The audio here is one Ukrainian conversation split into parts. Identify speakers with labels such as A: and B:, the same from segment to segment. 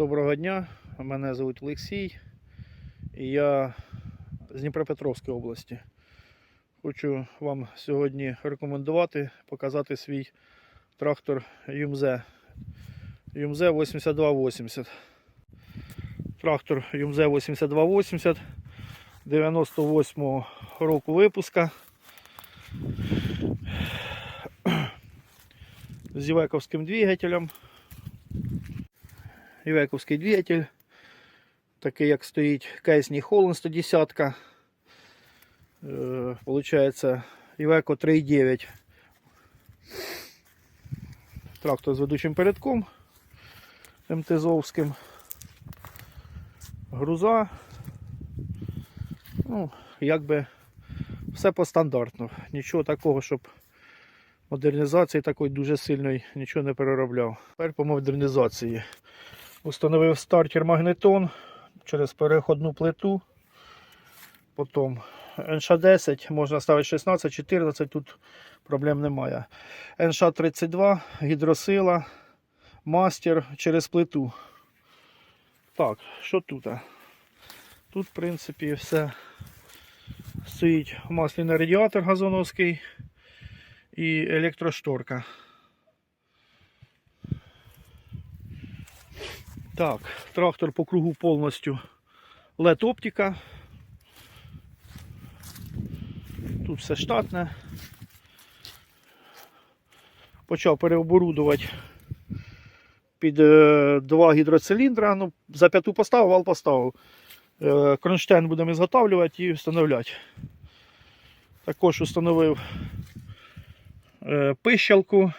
A: Доброго дня, мене звуть Олексій і я з Дніпропетровської області. Хочу вам сьогодні рекомендувати, показати свій трактор Юмзе. Юмзе 8280. Трактор Юмзе 8280 98 року випуска. З Івековським двигателем. Івековський двигатель. Такий як стоїть Кейсні Холланд 110. Е, Получається Івеко 3.9. Трактор з ведучим передком МТЗовським. Груза. Ну, якби все по стандартну. Нічого такого, щоб модернізації такої дуже сильної нічого не переробляв. Тепер по модернізації. Установив стартер магнетон через переходну плиту. Потім НШ-10, можна ставити 16, 14, тут проблем немає. НШ-32, гідросила, мастер через плиту. Так, що тут? Тут, в принципі, все стоїть масляний радіатор газоновський і електрошторка. Так, трактор по кругу повністю LED оптика. Тут все штатне. Почав переоборудувати під е, два гідроциліндра. Ну, за п'яту поставив, вал поставив. Е, кронштейн будемо зготавлювати і встановляти. Також встановив е, пищалку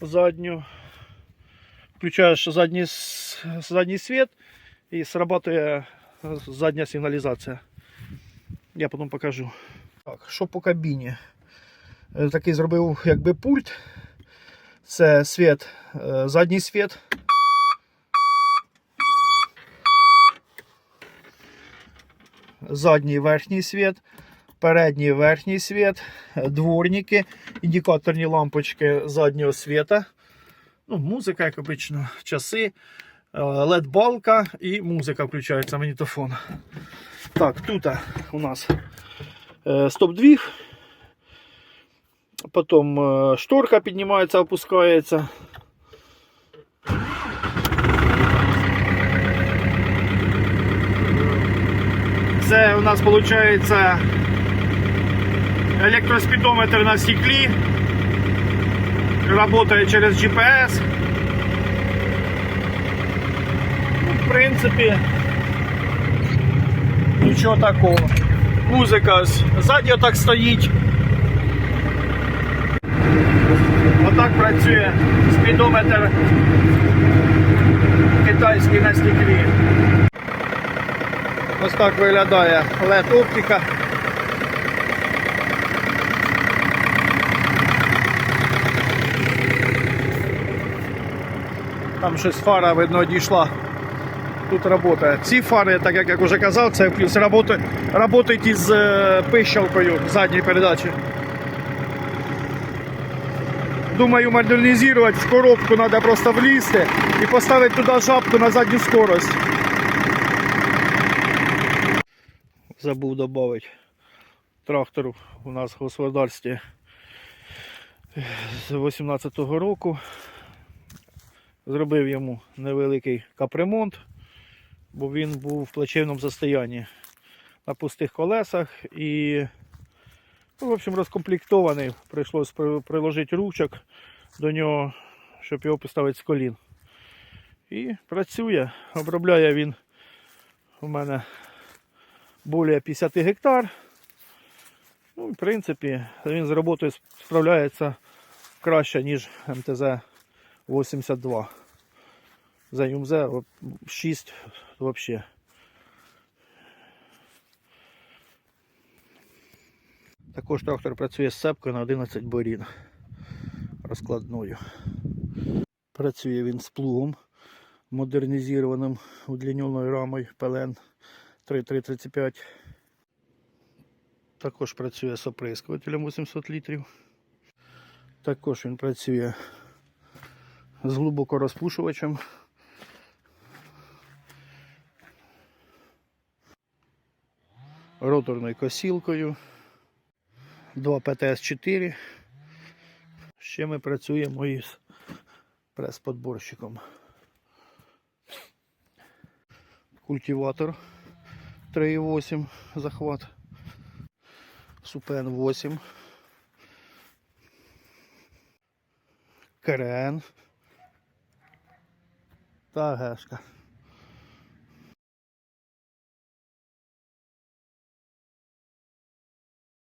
A: задню. Включаєш задній, с- задній світ і срабатує задня сигналізація. Я потім покажу. Так, що по кабіні? Е, Такий зробив якби пульт. Це світ, е, задній світ. Задній верхній світ, передній верхній світ, е, дворники, індикаторні лампочки заднього світа. Ну, музика, як обично, часи, LED-балка і музика включається, магнітофон. Так, тут у нас е, стоп-двіг. Потім е, шторка піднімається, опускається. Це у нас виходить електроспідометр на стеклі. Работает через GPS. Ну, В принципі, нічого такого. Музика ззаді отак стоїть. Отак працює спідометр китайський на стеклі. Ось так виглядає LED оптика. Там щось фара, видно, дійшла. Тут працює. Ці фари, так як я вже казав, це плюс роботи- із е, пищалкою задньої передачі. Думаю, модернізувати в коробку треба просто влізти і поставити туди жабку на задню скорость. Забув додати трактору у нас в господарстві з 18-го року. Зробив йому невеликий капремонт, бо він був в плачевному состоянні на пустих колесах і ну, в общем, розкомплектований. Прийшлось приложити ручок до нього, щоб його поставити з колін. І працює. Обробляє він у мене більше 50 гектар. Ну, в принципі, він з роботою справляється краще, ніж МТЗ 82. За ЮМЗ 6 взагалі. Також трактор працює з цепкою на 11 борін розкладною. Працює він з плугом модернізованим удліненою рамою ПЛН 3335. Також працює з оприскувателем 800 літрів. Також він працює з глибокорозпушувачем. Роторною косілкою. 2 ПТС-4. Ще ми працюємо із прес-подборщиком. Культиватор 3,8 захват. Супен 8. КРН. Та гешка.